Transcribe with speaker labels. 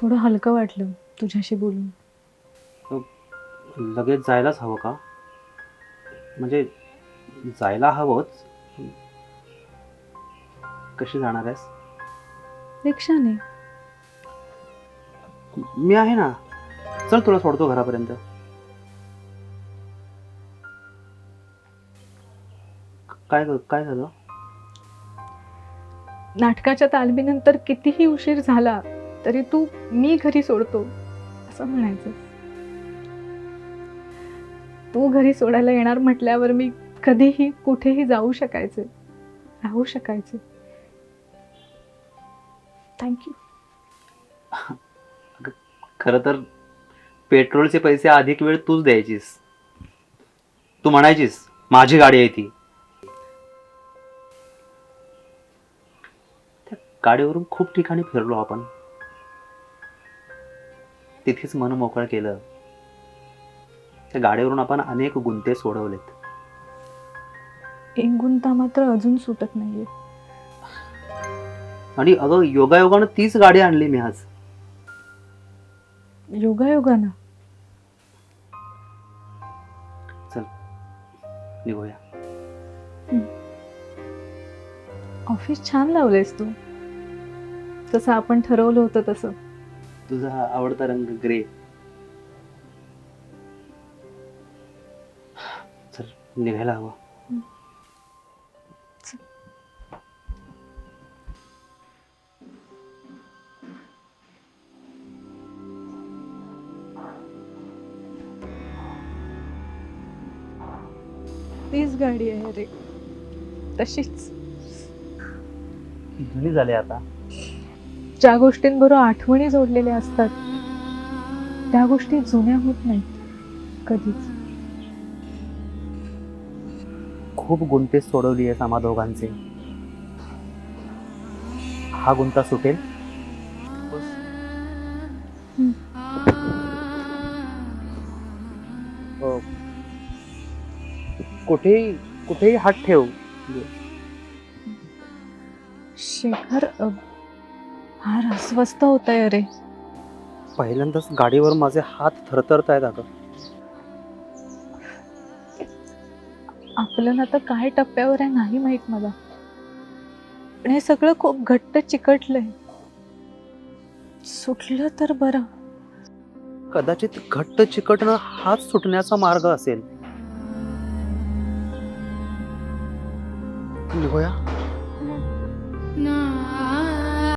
Speaker 1: थोडं हलकं वाटलं तुझ्याशी बोलून.
Speaker 2: लगेच जायलाच हवं का? म्हणजे जायला हवंच. कशी जाणार आहेस?
Speaker 1: रिक्षाने.
Speaker 2: मी आहे ना. चल तुला सोडतो घरापर्यंत. काय काय झालं?
Speaker 1: नाटकाच्या तालमीनंतर कितीही उशीर झाला तरी तू मी घरी सोडतो असं म्हणायचं. तू घरी सोडायला येणार म्हटल्यावर मी कधीही कुठेही जाऊ शकायचे. राहू शकायचे. थँक्यू
Speaker 2: खरं तर पेट्रोलचे पैसे अधिक वेळ तूच द्यायचीस. तू म्हणायचीस माझी गाडी आहे ती. त्या गाडीवरून खूप ठिकाणी फिरलो आपण. तिथेच मन मोकळं केलं. त्या गाडीवरून आपण अनेक गुंते सोडवलेत.
Speaker 1: एक गुंता मात्र अजून सुटत नाहीये.
Speaker 2: आणि अगं योगायोगानं तीच गाडी आणली मी आज.
Speaker 1: योगायोगानं?
Speaker 2: निघूया.
Speaker 1: ऑफिस छान लावलंयस तू. तसं आपण ठरवलं होतं तसं.
Speaker 2: तुझा हा आवडता रंग ग्रे. चल निघायला हवं.
Speaker 1: तीच गाडी आहे रे. तशीच.
Speaker 2: जुनी झाले आता.
Speaker 1: ज्या गोष्टींबरोबर आठवणी जोडलेल्या असतात त्या गोष्टी जुन्या होत नाहीत कधीच.
Speaker 2: खूप गुंते सोडवली आहे आम्हा दोघांचे. हा गुंता सुटेल? कुठेही कुठेही हात ठेव.
Speaker 1: शेखर फार अस्वस्थ होत आहे रे.
Speaker 2: पहिल्यांदाच गाडीवर माझे हात थरथरत आहेत अगं.
Speaker 1: आपलं ना तर काय टप्प्यावर आहे नाही माहीत मला. पण हे सगळं खूप घट्ट चिकटलंय. सुटलं तर बरं.
Speaker 2: कदाचित घट्ट चिकटणं हात सुटण्याचा मार्ग असेल. निघूया